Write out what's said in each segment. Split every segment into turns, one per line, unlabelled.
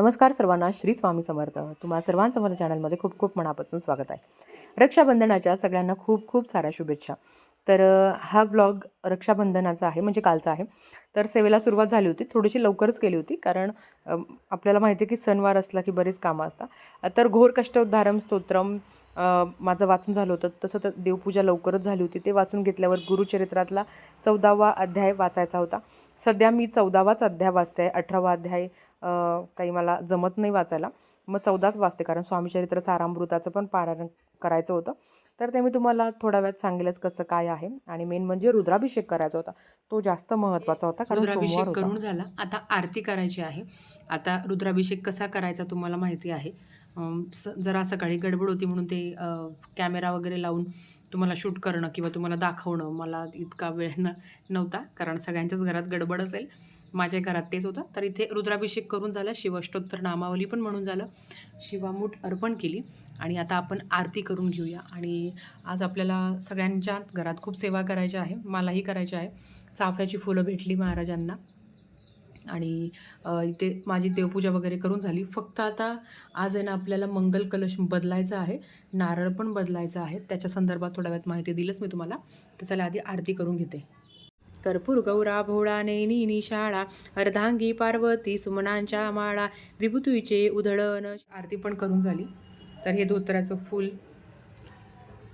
नमस्कार सर्वांना श्री स्वामी समर्थ. तुम्हा सर्वांचं माझ्या चॅनलमध्ये खूप खूप मनापासून स्वागत आहे. रक्षाबंधनाच्या सगळ्यांना खूप खूप साऱ्या शुभेच्छा. तर हा व्लॉग रक्षाबंधनाचा आहे म्हणजे कालचा आहे. तर सेवेला सुरुवात झाली होती थोडीशी लवकरच केली होती कारण आपल्याला माहिती आहे की सणवार असला की बरीच कामं असतात. तर घोर कष्टोद्धारम स्तोत्रम माझं वाचून झालं होतं. तसं तर देवपूजा लवकरच झाली होती. ते वाचून घेतल्यावर गुरुचरित्रातला चौदावा अध्याय वाचायचा होता. सध्या मी चौदावाच अध्याय वाचते आहे अठरावा अध्याय काही मला जमत नाही वाचायला. मग चौदाच वाचते कारण स्वामीचरित्र सारामृताचं पण पारायण करायचं होतं. तर ते मी तुम्हाला थोड्या वेळात सांगेलच कसं काय आहे. आणि मेन म्हणजे रुद्राभिषेक करायचा होता. तो जास्त महत्त्वाचा होता कारण
रुद्राभिषेक करून झाला. आता आरती करायची आहे. आता रुद्राभिषेक कसा करायचा तुम्हाला माहिती आहे. जरा सकाळी गडबड होती म्हणून ते कॅमेरा वगैरे लावून तुम्हाला शूट करणं किंवा तुम्हाला दाखवणं मला इतका वेळ न नव्हता. कारण सगळ्यांच्याच घरात गडबड असेल. माझ्या घरात तेच होतं. तर इथे रुद्राभिषेक करून झालं शिवष्टोत्तर नामावली पण म्हणून झालं. शिवामूठ अर्पण केली आणि आता आपण आरती करून घेऊया. आणि आज आपल्याला सगळ्यांच्या घरात खूप सेवा करायची आहे मलाही करायची आहे. चाफ्याची फुलं भेटली महाराजांना. आणि इथे माझी देवपूजा वगैरे करून झाली. फक्त आता आज आहे ना आपल्याला मंगल कलश बदलायचा आहे. नारळ पण बदलायचा आहे. त्याच्या संदर्भात थोड्या वेळात माहिती दिलंच मी तुम्हाला. तर चला आधी आरती करून घेते. कर्पूर गौरा भोळा नैनी शाळा अर्धांगी पार्वती सुमनांच्या माळा विभूतीचे उधळण. आरती पण करून झाली. तर हे धोत्राचं फूल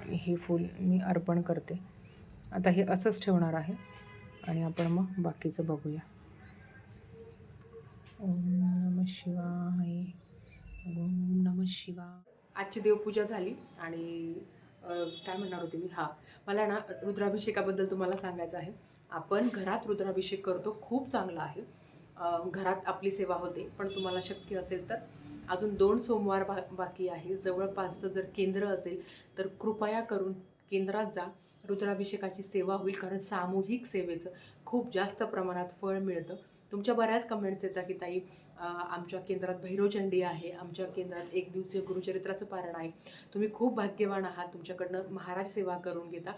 आणि हे फूल मी अर्पण करते. आता हे असंच ठेवणार आहे. आणि आपण मग बाकीचं बघूया. ओम नम शिवाय. ओम नम शिवा आजची देवपूजा झाली आणि काय म्हणणार होते मी? हां. मला ना रुद्राभिषेकाबद्दल तुम्हाला सांगायचं आहे. आपण घरात रुद्राभिषेक करतो खूप चांगला आहे. घरात आपली सेवा होते पण तुम्हाला शक्य असेल तर. अजून दोन सोमवार बा बाकी आहे. जवळपासचं जर केंद्र असेल तर कृपया करून केंद्रात जा. रुद्राभिषेकाची सेवा होईल कारण सामूहिक सेवेचं खूप जास्त प्रमाणात फळ मिळतं. तुमच्या बऱ्याच कमेंट्स येतात की ताई आमच्या केंद्रात भैरवचंडी आहे आमच्या केंद्रात एक दिवसीय गुरुचरित्राचं पारण आहे. तुम्ही खूप भाग्यवान आहात तुमच्याकडनं महाराज सेवा करून घेता.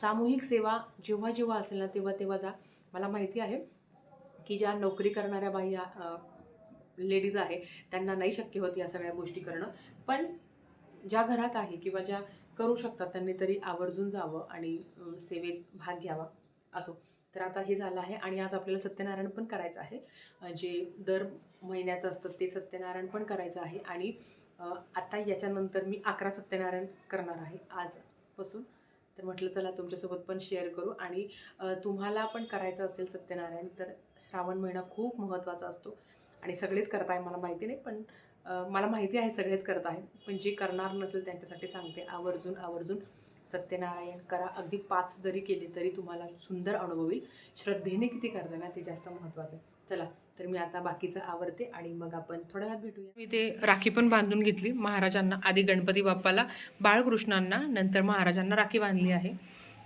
सामूहिक सेवा जेव्हा जेव्हा असेल ना तेव्हा तेव्हा जा. मला माहिती आहे की ज्या नोकरी करणाऱ्या बाई लेडीज आहे त्यांना नाही शक्य होत या सगळ्या गोष्टी करणं. पण ज्या घरात आहे किंवा ज्या करू शकतात त्यांनी तरी आवर्जून जावं आणि सेवेत भाग घ्यावा असो. तर आता हे झालं आहे आणि आज आपल्याला सत्यनारायण पण करायचं आहे. जे दर महिन्याचं असतं ते सत्यनारायण पण करायचं आहे आणि आता याच्यानंतर मी अकरा सत्यनारायण करणार आहे आजपासून. तर म्हटलं चला तुमच्यासोबत पण शेअर करू आणि तुम्हाला पण करायचं असेल सत्यनारायण तर श्रावण महिना खूप महत्त्वाचा असतो आणि सगळेच करत आहे मला माहिती नाही पण मला माहिती आहे सगळेच करत आहे पण जे करणार नसेल त्यांच्यासाठी सांगते आवर्जून आवर्जून. सत्यनारायण करा. अगदी पाच जरी केले तरी तुम्हाला सुंदर अनुभव येईल श्रद्धेने किती करते ना ते जास्त महत्त्वाचं आहे. चला तर मी आता बाकीचं आवरते आणि मग आपण थोड्या वेळात भेटूया. मी ते राखी पण बांधून घेतली. महाराजांना आधी गणपती बाप्पाला बाळकृष्णांना नंतर महाराजांना राखी बांधली आहे.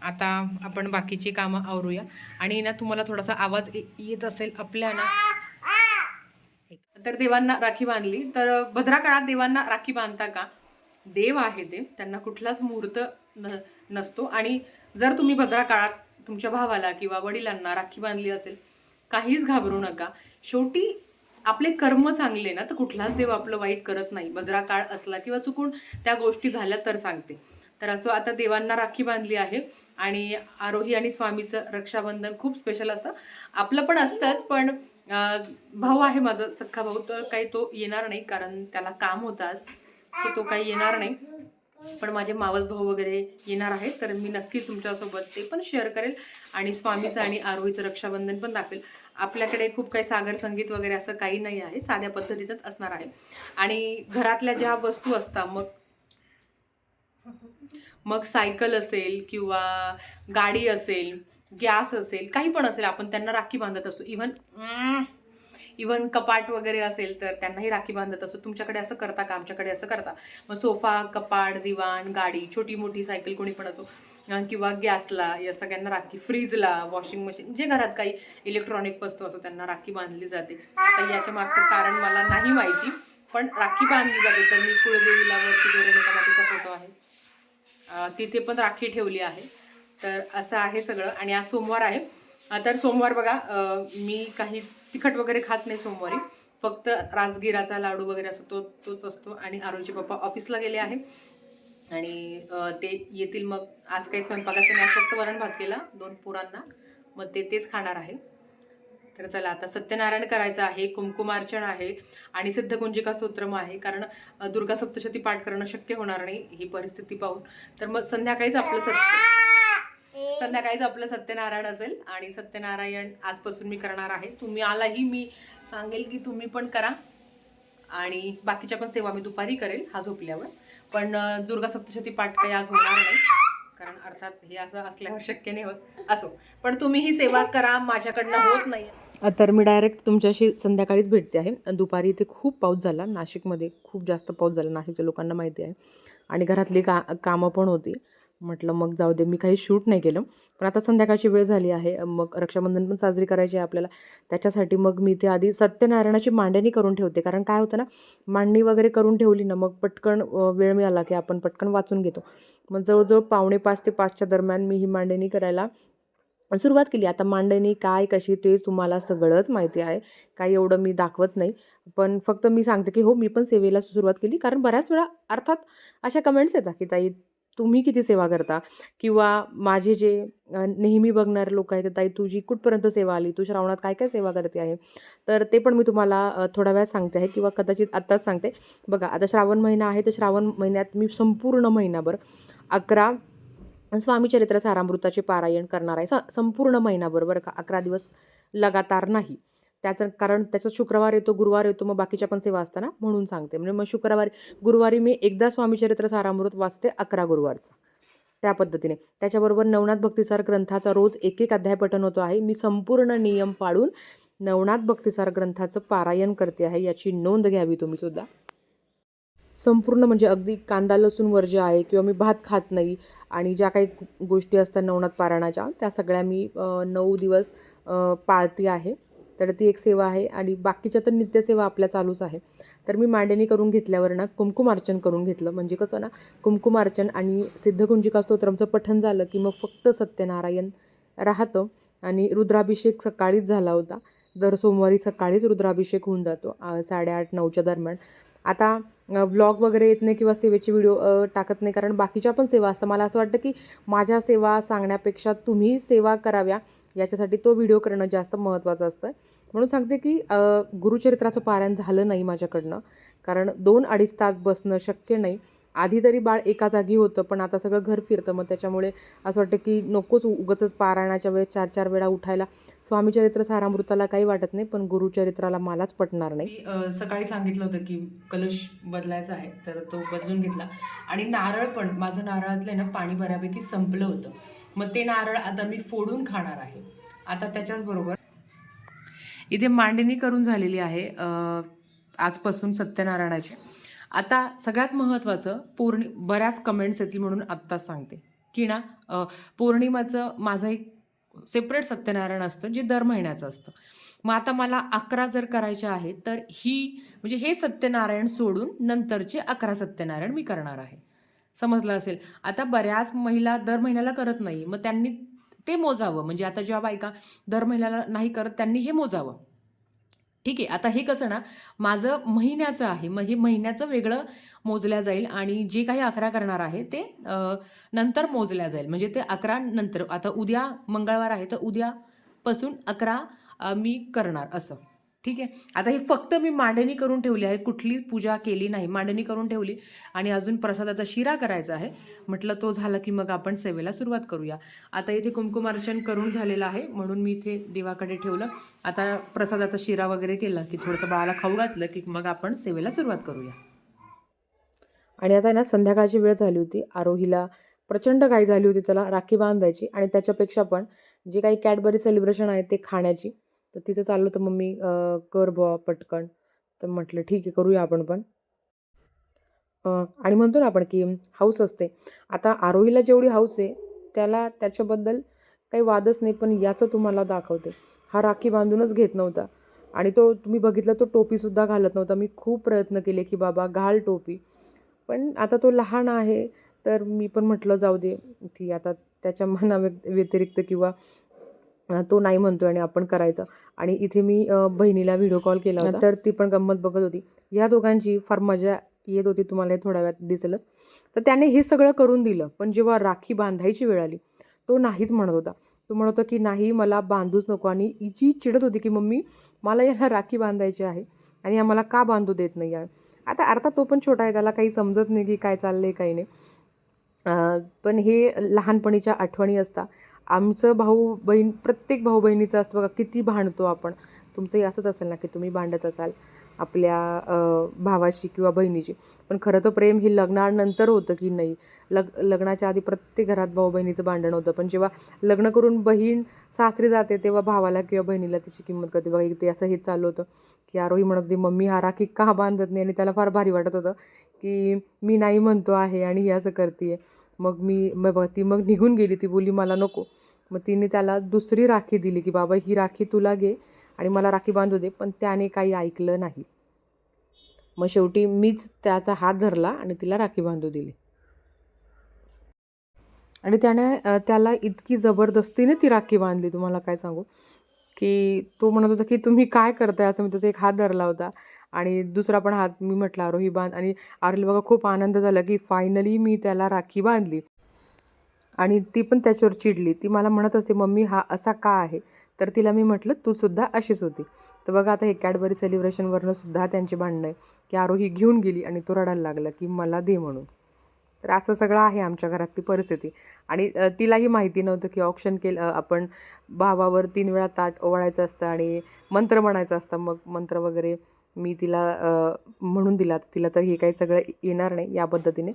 आता आपण बाकीची कामं आवरूया. आणि ना तुम्हाला थोडासा आवाज येत असेल आपल्या ना. तर देवांना राखी बांधली. तर भद्रा काळात देवांना राखी बांधता का? देव आहे ते. त्यांना कुठलाच मुहूर्त न नसतो. आणि जर तुम्ही भद्रा काळात तुमच्या भावाला किंवा वडिलांना राखी बांधली असेल काहीच घाबरू नका. शेवटी आपले कर्म चांगले ना तर कुठलाच देव आपलं वाईट करत नाही. भद्रा काळ असला किंवा चुकून त्या गोष्टी झाल्या तर सांगते. तर असं आता देवांना राखी बांधली आहे आणि आरोही आणि स्वामीचं रक्षाबंधन खूप स्पेशल असतं. आपलं पण असतंच पण भाऊ आहे माझा सख्खा भाऊ तर काही तो येणार नाही कारण त्याला काम होतं आज. सो तो काही येणार नाही. पण माझे मावस भाऊ वगैरे येणार आहेत तर मी नक्की तुमच्यासोबत ते पण शेअर करेल. आणि स्वामीचं आणि आरोहीचं रक्षाबंधन पण दाखवेल. आपल्याकडे खूप काही सागर संगीत वगैरे असं काही नाही आहे साध्या पद्धतीचंच असणार आहे. आणि घरातल्या ज्या वस्तू असतात मग मग सायकल असेल किंवा गाडी असेल गॅस असेल काही पण असेल आपण त्यांना राखी बांधत असू. इव्हन इव्हन कपाट वगैरे असेल तर त्यांनाही राखी बांधत असतो तुमच्याकडे असं करता का? आमच्याकडे असं करता. मग सोफा कपाट दिवाण गाडी छोटी मोठी सायकल कोणी पण असो. किंवा गॅसला या सगळ्यांना राखी. फ्रीजला वॉशिंग मशीन जे घरात काही इलेक्ट्रॉनिक वस्तू असो त्यांना राखी बांधली जाते. आता याच्या मागचं कारण मला नाही माहिती पण राखी बांधली जाते. तर मी कुळदेवीला वरती गोरेणिका मातीचा फोटो आहे. तिथे पण राखी ठेवली आहे. तर असं आहे सगळं. आणि आज सोमवार आहे. तर सोमवार बघा मी काही तिखट वगैरे खात नाही सोमवारी.
फक्त राजगिराचा लाडू वगैरे असतो तो तोच असतो. आणि आरोजी पप्पा ऑफिसला गेले आहे. आणि ते येतील मग. आज काही स्वयंपाकाचं नाही फक्त वरण भात केला दोन पुरांना. मग ते तेच खाणार आहे. तर चला आता सत्यनारायण करायचं आहे कुमकुमार्चन आहे आणि सिद्धगुंजिका स्तोत्रम आहे. कारण दुर्गा सप्तशती पाठ करणं शक्य होणार नाही ही परिस्थिती पाहून. तर मग संध्याकाळीच आपलं सत्य संध्याकाळीच आपलं सत्यनारायण असेल आणि सत्यनारायण आजपासून मी करणार आहे तुम्ही आलाही मी सांगेल की तुम्ही पण करा. आणि बाकीच्या पण सेवा मी दुपारी करेल हा झोपल्यावर. पण दुर्गा सप्तशती पाठ काही आज होणार नाही कारण अर्थात हे असं असल्यावर शक्य नाही होत. असो पण तुम्ही ही सेवा करा माझ्याकडनं होत नाही.
तर मी डायरेक्ट तुमच्याशी संध्याकाळीच भेटते आहे. दुपारी इथे खूप पाऊस झाला नाशिकमध्ये खूप जास्त पाऊस झाला नाशिकच्या लोकांना माहिती आहे. आणि घरातली का कामं पण होती. म्हटलं मग जाऊ दे मी काही शूट नाही केलं. पण आता संध्याकाळची वेळ झाली आहे मग रक्षाबंधन पण साजरी करायची आहे आपल्याला. त्याच्यासाठी मग मी ते आधी सत्यनारायणाची मांडणी करून ठेवते. कारण काय होतं ना मांडणी वगैरे करून ठेवली ना मग पटकन वेळ मिळाला की आपण पटकन वाचून घेतो. मग जवळजवळ पावणे पाच ते पाचच्या दरम्यान मी ही मांडणी करायला सुरुवात केली. आता मांडणी काय कशी ते तुम्हाला सगळंच माहिती आहे. काही एवढं मी दाखवत नाही. पण फक्त मी सांगते की हो मी पण सेवेला सुरुवात केली. कारण बऱ्याच वेळा अर्थात अशा कमेंट्स येतात की ताई तुम्ही किती सेवा करता? किंवा माझे जे नेहमी बघणारे लोक आहेत ताई तुझी कुठपर्यंत सेवा आली? तू श्रावणात काय काय सेवा करते आहे? तर ते पण मी तुम्हाला थोडा थोड्या वेळात सांगते आहे किंवा कदाचित आत्ताच सांगते. बघा आता श्रावण महिना आहे तर श्रावण महिन्यात मी संपूर्ण महिनाभर अकरा स्वामी चरित्र सारामृताचे पारायण करणार आहे. स संपूर्ण महिनाभर बरं का अकरा दिवस लगातार नाही. त्याचं कारण त्याचा शुक्रवार येतो गुरुवार येतो मग बाकीच्या पण सेवा असताना म्हणून सांगते. म्हणजे मग शुक्रवारी गुरुवारी मी एकदा स्वामीचरित्र सारामृत वाचते अकरा गुरुवारचा. त्या पद्धतीने. त्याच्याबरोबर नवनाथ भक्तिसार ग्रंथाचा रोज एक एक अध्याय पठण होतो आहे. मी संपूर्ण नियम पाळून नवनाथ भक्तिसार ग्रंथाचं पारायण करते आहे. याची नोंद घ्यावी तुम्ही सुद्धा. संपूर्ण म्हणजे अगदी कांदा लसूण वर्ज्य आहे किंवा मी भात खात नाही आणि ज्या काही गोष्टी असतात नवनाथ पारायणाच्या त्या सगळ्या मी नऊ दिवस पाळती आहे. तर ती एक सेवा आहे आणि बाकीच्या तर नित्यसेवा आपल्या चालूच आहे. तर मी मांडणी करून घेतल्यावर ना कुंकुमार्चन करून घेतलं. म्हणजे कसं ना कुंकुमार्चन आणि सिद्धकुंजिका स्तोत्रमचं पठण झालं की मग फक्त सत्यनारायण राहतं आणि रुद्राभिषेक सकाळीच झाला होता. दर सोमवारी सकाळीच रुद्राभिषेक होऊन जातो साडेआठ नऊच्या दरम्यान. आता व्लॉग वगैरे येत नाही किंवा सेवेचे व्हिडिओ टाकत नाही कारण बाकीच्या पण सेवा असतात. मला असं वाटतं की माझ्या सेवा सांगण्यापेक्षा तुम्ही सेवा कराव्या. याच्यासाठी तो व्हिडिओ करणं जास्त महत्त्वाचं असतं. म्हणून सांगते की गुरुचरित्राचं पारायण झालं नाही माझ्याकडनं. कारण दोन अडीच तास बसणं शक्य नाही. आधी तरी बाळ एका जागी होतं पण आता सगळं घर फिरतं. मग त्याच्यामुळे असं वाटतं की नकोच उगचच पारायणाच्या वेळेस चार चार वेळा उठायला. स्वामी चरित्र सारामृताला काही वाटत नाही पण गुरुचरित्राला मलाच पटणार नाही.
सकाळी सांगितलं होतं की कलश बदलायचा आहे तर तो बदलून घेतला. आणि नारळ पण माझं नारळातलं ना पाणी बऱ्यापैकी संपलं होतं. मग ते नारळ आता मी फोडून खाणार आहे. आता त्याच्याच बरोबर इथे मांडणी करून झालेली आहे आजपासून सत्यनारायणाची. आता सगळ्यात महत्त्वाचं पौर्णि बऱ्याच कमेंट्स येतील म्हणून आत्ताच सांगते. की ना पौर्णिमाचं माझं एक सेपरेट सत्यनारायण असतं जे दर महिन्याचं असतं. मग आता मला अकरा जर करायचे आहे तर ही म्हणजे हे सत्यनारायण सोडून नंतरचे अकरा सत्यनारायण मी करणार आहे. समजलं असेल? आता बऱ्याच महिला दर महिन्याला करत नाही मग त्यांनी ते मोजावं. म्हणजे आता जेव्हा बायका दर महिन्याला नाही करत त्यांनी हे मोजावं. ठीक आहे आता हे कसं ना माझं महिन्याचं आहे मग हे महिन्याचं वेगळं मोजल्या जाईल आणि जे काही अकरा करणार आहे ते नंतर मोजल्या जाईल. म्हणजे ते अकरा नंतर आता उद्या मंगळवार आहे तर उद्यापासून अकरा मी करणार असं. ठीक आहे? आता हे फक्त मी मांडणी करून ठेवली आहे. कुठली पूजा केली नाही. मांडणी करून ठेवली आणि अजून प्रसादाचा शिरा करायचा आहे. म्हटलं तो झाला की मग आपण सेवेला सुरुवात करूया. आता इथे कुंकुमार्चन करून झालेलं आहे. म्हणून मी इथे देवाकडे ठेवलं. आता प्रसादाचा शिरा वगैरे केला की थोडंसं बाळाला खाऊ घातलं की मग आपण सेवेला सुरुवात करूया.
आणि आता ना संध्याकाळची वेळ झाली होती. आरोहीला प्रचंड घाई झाली होती. त्याला राखी बांधायची आणि त्याच्यापेक्षा पण जे काही कॅडबरी सेलिब्रेशन आहे ते खाण्याची. तर तिथं चाललं तर मम्मी कर बुवा पटकन. तर म्हटलं ठीक आहे करूया आपण पण. आणि म्हणतो ना आपण की हाऊस असते. आता आरोहीला जेवढी हाऊस आहे त्याला त्याच्याबद्दल काही वादच नाही पण याचं तुम्हाला दाखवते. हा राखी बांधूनच घेत नव्हता. आणि तो तुम्ही बघितलं तो टोपीसुद्धा घालत नव्हता. मी खूप प्रयत्न केले की बाबा घाल टोपी. पण आता तो लहान आहे तर मी पण म्हटलं जाऊ दे की आता त्याच्या मना व्यतिरिक्त किंवा तो नाही म्हणतोय आणि आपण करायचं. आणि इथे मी बहिणीला व्हिडिओ कॉल केला होता. तर ती पण गंमत बघत होती. या दोघांची फार मजा येत होती तुम्हाला थोड्या वेळात दिसेलच. तर त्याने हे सगळं करून दिलं. पण जेव्हा राखी बांधायची वेळ आली तो नाहीच म्हणत होता. तो म्हणत होता की नाही मला बांधूच नको. आणि जी चिडत होती की मम्मी मला याला राखी बांधायची आहे आणि आम्हाला का बांधू देत नाही आहे आता अर्थात तो पण छोटा आहे. त्याला काही समजत नाही की काय चाललं आहे काही नाही. पण हे लहानपणीच्या आठवणी असतात. आमचं भाऊ बहीण प्रत्येक भाऊ बहिणीचं असतं बघा किती भांडतो आपण. तुमचंही असंच असेल ना की तुम्ही भांडत असाल आपल्या भावाशी किंवा बहिणीशी. पण खरं तर प्रेम हे लग्नानंतर होतं की नाही. लग लग्नाच्या आधी प्रत्येक घरात भाऊ बहिणीचं भांडण होतं. पण जेव्हा लग्न करून बहीण सासरी जाते तेव्हा भावाला किंवा बहिणीला तिची किंमत कळते. बघा ते असं हेच चालू होतं की आरोही म्हणत होती मम्मी हा राखी का बांधत नाही? आणि त्याला फार भारी वाटत होतं की मी नाही म्हणतो आहे आणि ही असं करते मग मी मग ती मग निघून गेली ती बोली मला नको. मग तिने त्याला दुसरी राखी दिली की बाबा ही राखी तुला घे आणि मला राखी बांधू दे. पण त्याने काही ऐकलं नाही. मग शेवटी मीच त्याचा हात धरला आणि तिला राखी बांधू दिली. आणि त्याने त्याला इतकी जबरदस्तीने ती राखी बांधली. तुम्हाला काय सांगू? की तो म्हणत होता की तुम्ही काय करताय? असं मी त्याचा एक हात धरला होता. आणि दुसरा पण हात मी म्हटलं आरोही बांध. आणि आरोहीला बघा खूप आनंद झाला की फायनली मी त्याला राखी बांधली. आणि ती पण त्याच्यावर चिडली. ती मला म्हणत असते मम्मी हा असा का आहे? तर तिला मी म्हटलं तू सुद्धा अशीच होती. तर बघा आता हे कॅडबरी सेलिब्रेशनवरनं सुद्धा त्यांची भांडणं आहे की आरोही घेऊन गेली आणि तो रडायला लागला की मला दे म्हणून. तर असं सगळं आहे आमच्या घरातली परिस्थिती. आणि तिलाही माहिती नव्हतं की ऑप्शन केलं आपण भावावर तीन वेळा ताट ओवाळायचं असतं आणि मंत्र म्हणायचं असतं. मग मंत्र वगैरे मी तिला म्हणून दिला. तर तिला तर हे काही सगळं येणार नाही या पद्धतीने.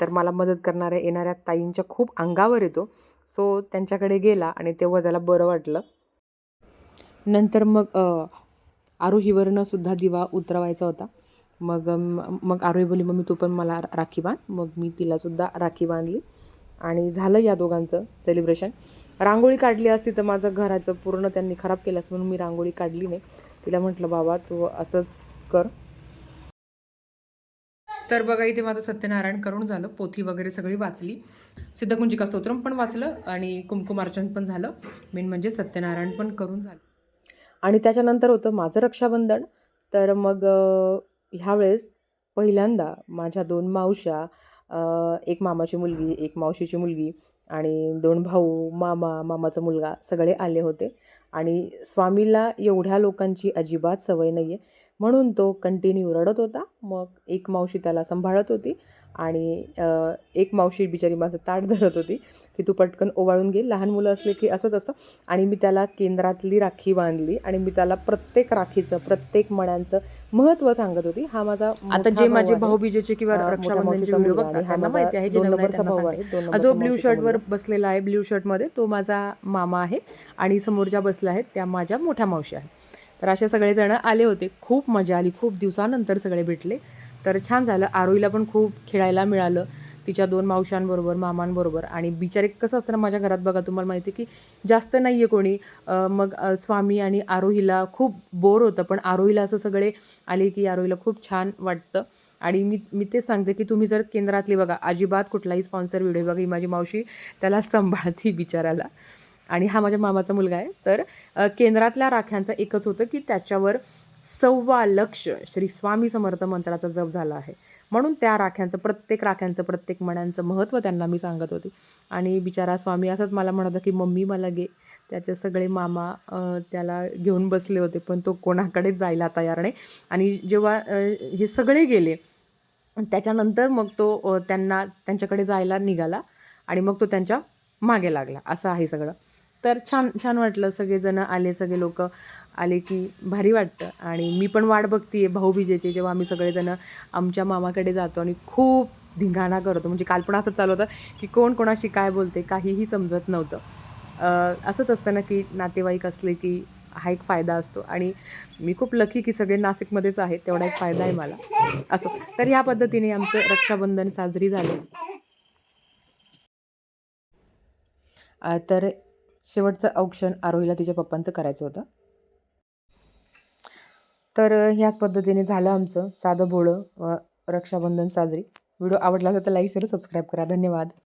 तर मला मदत करणाऱ्या येणाऱ्या ताईंच्या खूप अंगावर येतो. सो त्यांच्याकडे गेला आणि तेव्हा त्याला बरं वाटलं. नंतर मग आरोहीवरनंसुद्धा आरोहीवरनं सुद्धा दिवा उतरवायचा होता. मग मग आरोही बोली मग मी तू पण मला राखी बांध. मग मी तिलासुद्धा राखी बांधली. आणि झालं या दोघांचं सेलिब्रेशन रांगोळी काढली असती तर माझं घराचं पूर्ण त्यांनी खराब केलं असं म्हणून मी रांगोळी काढली नाही. तिला म्हटलं बाबा तू असंच कर.
तर बघा इथे माझं सत्यनारायण करून झालं पोथी वगैरे सगळी वाचली. सिद्धकुंजिका स्तोत्रम पण वाचलं आणि कुमकुमार्चन पण झालं. मेन म्हणजे सत्यनारायण पण करून झालं.
आणि त्याच्यानंतर होतं माझं रक्षाबंधन. तर मग ह्यावेळेस पहिल्यांदा माझ्या दोन मावश्या एक मामाची मुलगी एक मावशीची मुलगी आणि दोन भाऊ मामा मामाचा मुलगा सगळे आले होते. आणि स्वामीला एवढ्या लोकांची अजिबात सवय नाही आहे म्हणून तो कंटिन्यू रडत होता. मग एक मावशी त्याला सांभाळत होती. आणि एक मावशी बिचारी माझं ताट धरत होती की तू पटकन ओवाळून घे. लहान मुलं असले की असंच असतं. आणि मी त्याला केंद्रातली राखी बांधली आणि मी त्याला प्रत्येक राखीचं प्रत्येक मण्यांचं महत्त्व सांगत होती. हा माझा
आता जे माझे. भाऊबीजेचे किंवा रक्षाबंधनचे व्हिडिओ बघतात त्यांना माहिती आहे जे
नंबरचा भाऊ. आहे,
जो ब्ल्यू शर्टवर. बसलेला आहे ब्ल्यू शर्टमध्ये तो माझा मामा आहे आणि समोर ज्या बसल्या आहेत त्या माझ्या मोठ्या मावशी आहेत. तर असे सगळेजण आले होते. खूप मजा आली खूप दिवसानंतर सगळे भेटले. तर छान झालं. आरोईला पण खूप खेळायला मिळालं. तिच्या दोन मावशांबरोबर मामांबरोबर. आणि बिचारे कसं असतं ना माझ्या घरात बघा तुम्हाला माहिती आहे की जास्त नाही आहे कोणी मग स्वामी आणि आरोहीला खूप बोर होतं. पण आरोहीला असं सगळे आले की आरोहीला खूप छान वाटतं. आणि मी मी तेच सांगते की तुम्ही जर केंद्रातली बघा अजिबात कुठलाही स्पॉन्सर व्हिडिओ बघा ही माझी मावशी त्याला सांभाळती बिचाराला. आणि हा माझ्या मामाचा मुलगा आहे. तर केंद्रातल्या राख्यांचं एकच होतं की त्याच्यावर सव्वा लक्ष श्री स्वामी समर्थ मंत्राचा जप झाला आहे. म्हणून त्या राख्यांचं प्रत्येक राख्यांचं प्रत्येक मण्यांचं महत्त्व त्यांना मी सांगत होती. आणि बिचारा स्वामी असंच मला म्हणत होता की मम्मी मला घे. त्याचे सगळे मामा त्याला घेऊन बसले होते पण तो कोणाकडेच जायला तयार नाही. आणि जेव्हा हे सगळे गेले त्याच्यानंतर मग तो त्यांना त्यांच्याकडे जायला निघाला आणि मग तो त्यांच्या मागे लागला. असं आहे सगळं. तर छान छान वाटलं सगळेजण आले सगळे लोक आले की भारी वाटतं. आणि मी पण वाट बघते भाऊबीजेची जेव्हा आम्ही सगळेजण आमच्या मामाकडे जातो आणि खूप धिंगाणा करतो. म्हणजे काल पण असंच चालू होतं की कोण कोणाशी काय बोलते काहीही समजत नव्हतं. असंच असतं ना की नातेवाईक असले की हा एक फायदा असतो. आणि मी खूप लकी की सगळे नाशिकमध्येच आहेत तेवढा एक फायदा आहे मला. असो. तर ह्या पद्धतीने आमचं रक्षाबंधन साजरी झालं. तर शेवटचं औक्षण आरोहीला तिच्या पप्पांचं करायचं होतं. तर ह्याच पद्धतीने झालं आमचं साधं भोळं व रक्षाबंधन साजरी. व्हिडिओ आवडला तर लाईक शेअर सबस्क्राईब करा. धन्यवाद.